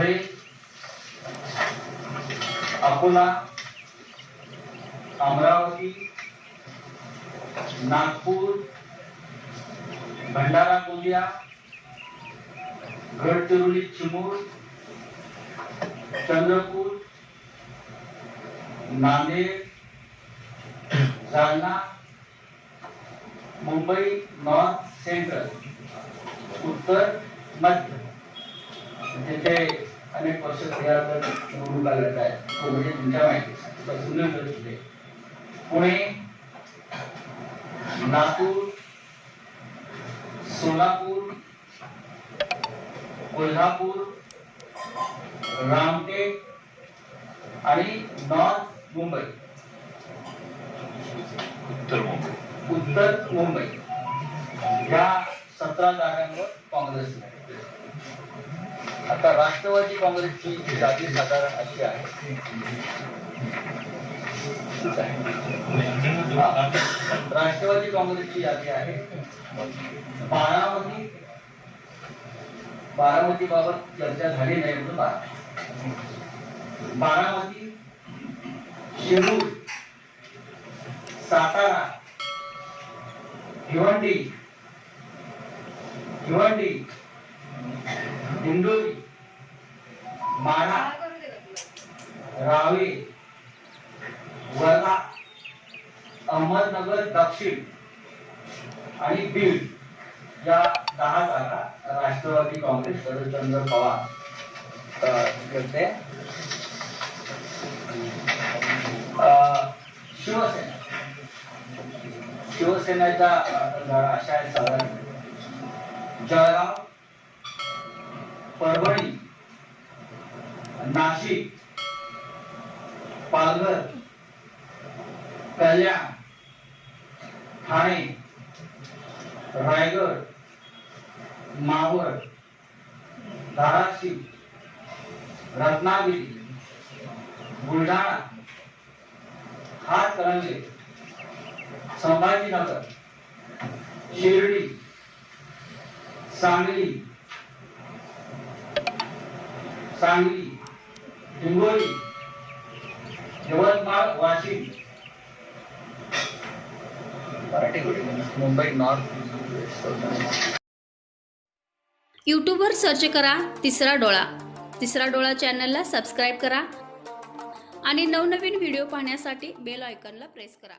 Dhule Akola Amravati Nagpur Bhandara Gondia Gadchiroli Chimur Chandrapur Nanded Jalna Mumbai north central उत्तर मध्य. तिथे अनेक वर्ष निवडणुका आहेत तो म्हणजे तुमच्या पुणे नागपूर सोलापूर कोल्हापूर रामटेक आणि नॉर्थ मुंबई. उत्तर मुंबई. उत्तर मुंबई. या सतरा जागांवर काँग्रेस. आता राष्ट्रवादी काँग्रेसची जाती साधारण अशी आहे राष्ट्रवादी काँग्रेसची यादी आहे. बारामती बारामती बाबत चर्चा झाली नाही म्हणून बारामती शिरूर सातारा भिवंडी भिवंडी दिंडोरी माना रावे वर्धा अहमदनगर दक्षिण आणि बीड या दहा जागा राष्ट्रवादी काँग्रेस शरदचंद्र पवार करते. शिवसेना. शिवसेनेचा अ, अशा आहेत साधारण जळगाव परभणी. नाशिक पालघर कल्याण ठाणे रायगड मावळ धाराशिव रत्नागिरी बुलढाणा हातकणंगले संभाजीनगर शिर्डी सांगली सांगली. हिंगोली यवतमाळ वाशिम. म्हणजे मुंबई नॉर्थ यूट्यूबवर सर्च करा तिसरा डोळा. तिसरा डोळा चॅनलला सबस्क्राईब करा. आणि नवनवीन व्हिडिओ पाहण्यासाठी बेल आयकॉनला प्रेस करा.